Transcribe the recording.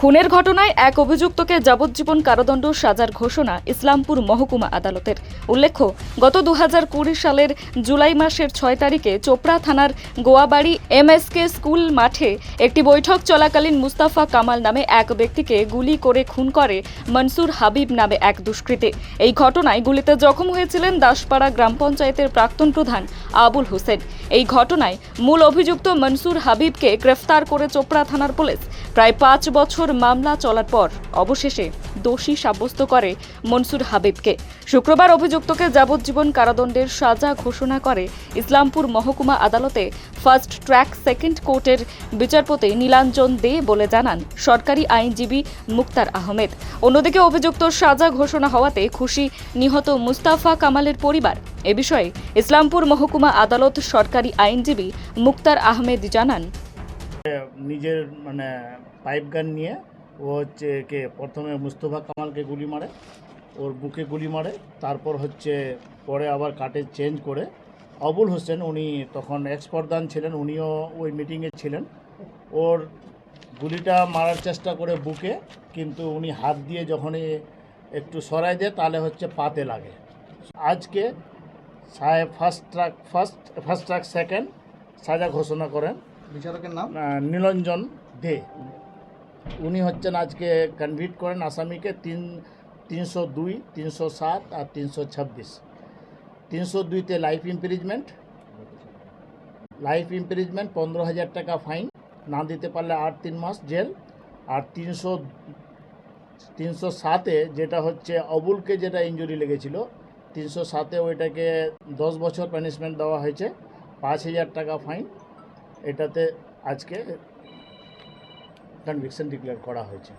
খুনের ঘটনায় এক অভিযুক্তকে যাবজ্জীবন কারাদণ্ড সাজার ঘোষণা ইসলামপুর মহকুমা আদালতের। উল্লেখ্য, গত দু হাজার কুড়ি সালের জুলাই মাসের ছয় তারিখে চোপড়া থানার গোয়াবাড়ি এমএসকে স্কুল মাঠে একটি বৈঠক চলাকালীন মুস্তাফা কামাল নামে এক ব্যক্তিকে গুলি করে খুন করে মনসুর হাবিব নামে এক দুষ্কৃতী। এই ঘটনায় গুলিতে জখম হয়েছিলেন দাসপাড়া গ্রাম পঞ্চায়েতের প্রাক্তন প্রধান আবুল হোসেন। এই ঘটনায় মূল অভিযুক্ত মনসুর হাবিবকে গ্রেফতার করে চোপড়া থানার পুলিশ। প্রায় পাঁচ বছর মামলা চলার পর অবশেষে দোষী সাব্যস্ত করে মনসুর হাবিবকে। শুক্রবার অভিযুক্তকে যাবজ্জীবন কারাদণ্ডের সাজা ঘোষণা করে ইসলামপুর মহকুমা আদালতে ফার্স্ট ট্র্যাক সেকেন্ড কোর্টের বিচারপতি নীলাঞ্জন দে বলে জানান সরকারি আইনজীবী মুক্তার আহমেদ। অন্যদিকে অভিযুক্ত সাজা ঘোষণা হওয়াতে খুশি নিহত মুস্তাফা কামালের পরিবার। এ বিষয়ে ইসলামপুর মহকুমা আদালত সরকারি আইনজীবী মুক্তার আহমেদ জানান। নিজের মানে পাইপ গান নিয়ে ও হচ্ছে কে, প্রথমে মুস্তফা কামালকে গুলি মারে, ওর বুকে গুলি মারে, তারপর হচ্ছে পরে আবার কাটে চেঞ্জ করে। আবুল হোসেন উনি তখন এক্স প্রধান ছিলেন, উনিও ওই মিটিংয়ে ছিলেন। ওর গুলিটা মারার চেষ্টা করে বুকে, কিন্তু উনি হাত দিয়ে যখনই একটু সরাই দেয়, তাহলে হচ্ছে পাতে লাগে। আজকে সাহেব first track first first track second সাজা ঘোষণা করেন। বিচারকের নাম? নীলঞ্জন দে। উনি হচ্ছেন আজকে কনভিট করেন আসামিকে তিন, তিনশো দুই, তিনশো সাত আর তিনশো ছাব্বিশ। তিনশো দুইতে লাইফ ইমপ্রিজমেন্ট লাইফ ইমপ্রিজমেন্ট পনেরো হাজার টাকা ফাইন না দিতে পারলে আট তিন মাস জেল। আর তিনশো তিনশো সাতে যেটা হচ্ছে অবুলকে যেটা ইঞ্জুরি লেগেছিল, তিনশো সাতে ওইটাকে দশ বছর পানিশমেন্ট দেওয়া হয়েছে। পাঁচ হাজার টাকা ফাইন এটাতে আজকে কনভিকশন ডিক্লেয়ার করা হয়েছে।